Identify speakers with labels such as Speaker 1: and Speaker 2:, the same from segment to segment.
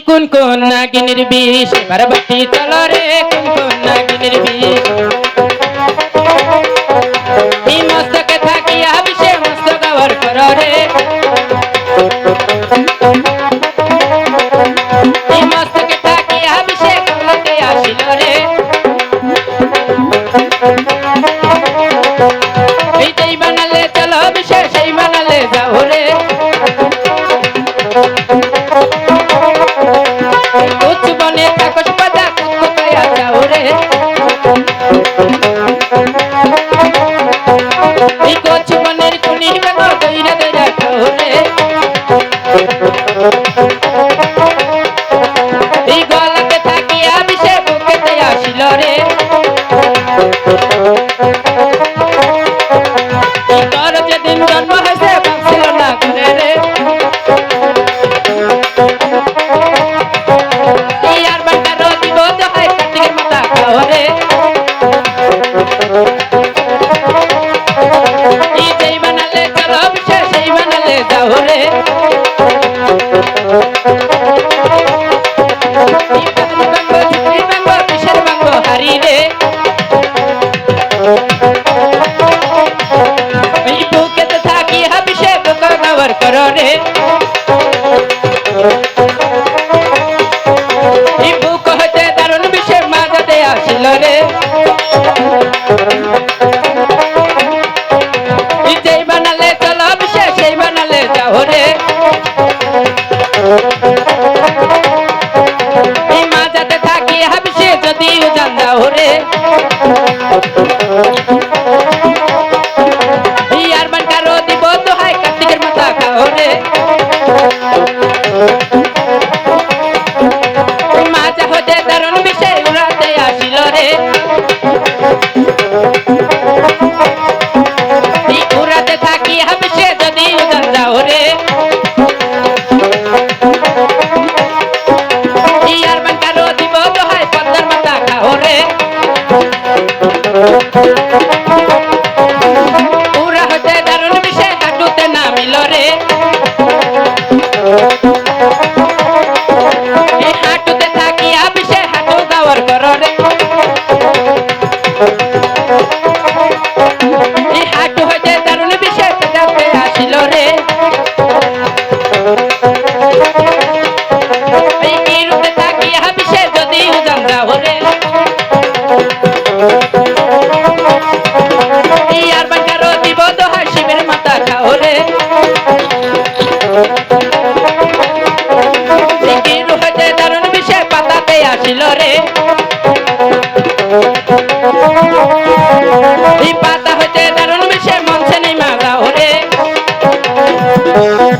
Speaker 1: কোন কোন নাগিনীর বিষ এবার বাতি তলরে শহরে যেই বানালে কলম সে আসিল রে। যেই বানালে চলো সে সেই বানালে যাও রে। মাঝাতে থাকি হাবসে যদি জানা রে।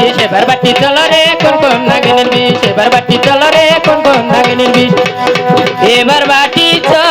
Speaker 1: বিষ এবার বাটি চলো রে, কোন কোন নাগিনের বিষ? এবার বাটি চলো কোন কোন নাগিনের বিষ? এবার বাটি চল